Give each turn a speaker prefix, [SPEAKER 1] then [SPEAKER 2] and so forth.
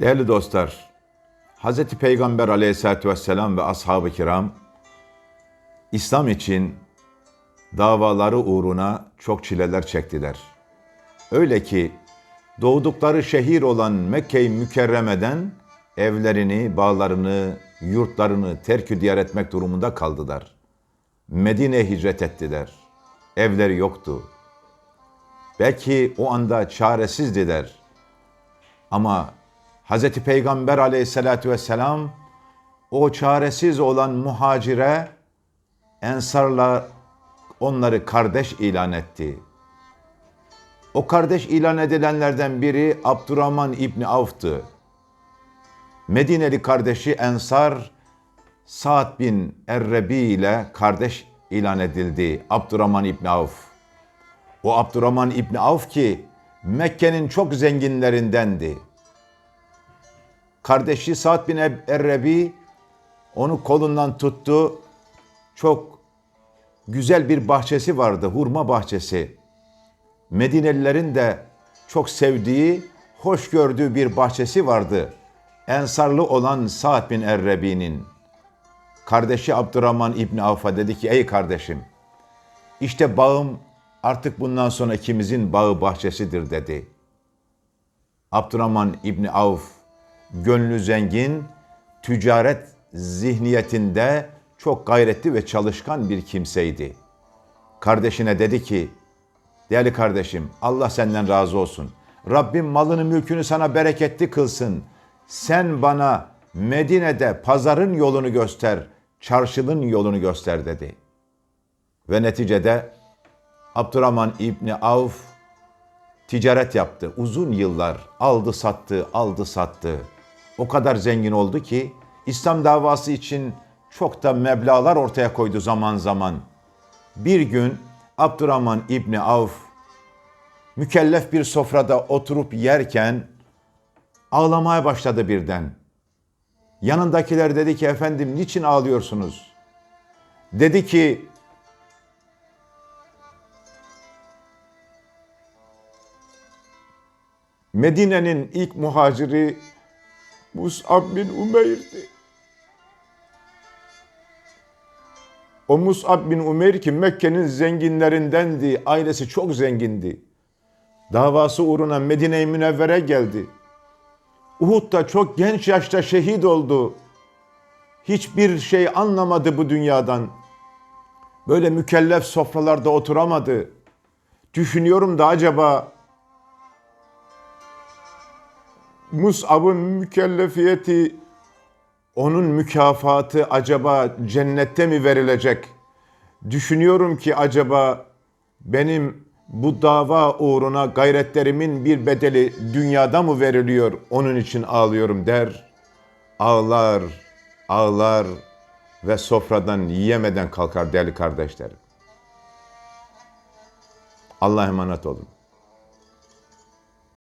[SPEAKER 1] Değerli dostlar, Hz. Peygamber aleyhissalatü vesselam ve ashab-ı kiram İslam için davaları uğruna çok çileler çektiler. Öyle ki doğdukları şehir olan Mekke-i Mükerreme'den evlerini, bağlarını, yurtlarını terk diyar etmek durumunda kaldılar. Medine'ye hicret ettiler. Evleri yoktu. Belki o anda çaresizdiler. Ama Hz. Peygamber aleyhissalatü vesselam o çaresiz olan muhacire ensarla onları kardeş ilan etti. O kardeş ilan edilenlerden biri Abdurrahman İbni Avf'tı. Medineli kardeşi Ensar Sa'd bin Errebi ile kardeş ilan edildi Abdurrahman İbni Avf. O Abdurrahman İbni Avf ki Mekke'nin çok zenginlerindendi. Kardeşi Sa'd bin Errebi onu kolundan tuttu. Çok güzel bir bahçesi vardı, hurma bahçesi. Medinelilerin de çok sevdiği, hoş gördüğü bir bahçesi vardı. Ensarlı olan Sa'd bin Errebi'nin. Kardeşi Abdurrahman İbni Avf'a dedi ki, ey kardeşim, işte bağım artık bundan sonra ikimizin bağı bahçesidir dedi. Abdurrahman İbni Avf, gönlü zengin, ticaret zihniyetinde çok gayretli ve çalışkan bir kimseydi. Kardeşine dedi ki, değerli kardeşim Allah senden razı olsun. Rabbim malını mülkünü sana bereketli kılsın. Sen bana Medine'de pazarın yolunu göster, çarşının yolunu göster dedi. Ve neticede Abdurrahman İbni Avf ticaret yaptı. Uzun yıllar aldı sattı, aldı sattı. O kadar zengin oldu ki İslam davası için çok da meblalar ortaya koydu zaman zaman. Bir gün Abdurrahman İbni Avf mükellef bir sofrada oturup yerken ağlamaya başladı birden. Yanındakiler dedi ki efendim niçin ağlıyorsunuz? Dedi ki Medine'nin ilk muhaciri Mus'ab bin Umeyr'di. O Mus'ab bin Umeyr ki Mekke'nin zenginlerindendi. Ailesi çok zengindi. Davası uğruna Medine-i Münevvere geldi. Uhud'da çok genç yaşta şehit oldu. Hiçbir şey anlamadı bu dünyadan. Böyle mükellef sofralarda oturamadı. Düşünüyorum da acaba Mus'ab'ın mükellefiyeti, onun mükafatı acaba cennette mi verilecek? Düşünüyorum ki acaba benim bu dava uğruna gayretlerimin bir bedeli dünyada mı veriliyor? Onun için ağlıyorum der. Ağlar, ağlar ve sofradan yiyemeden kalkar değerli kardeşlerim. Allah'a emanet olun.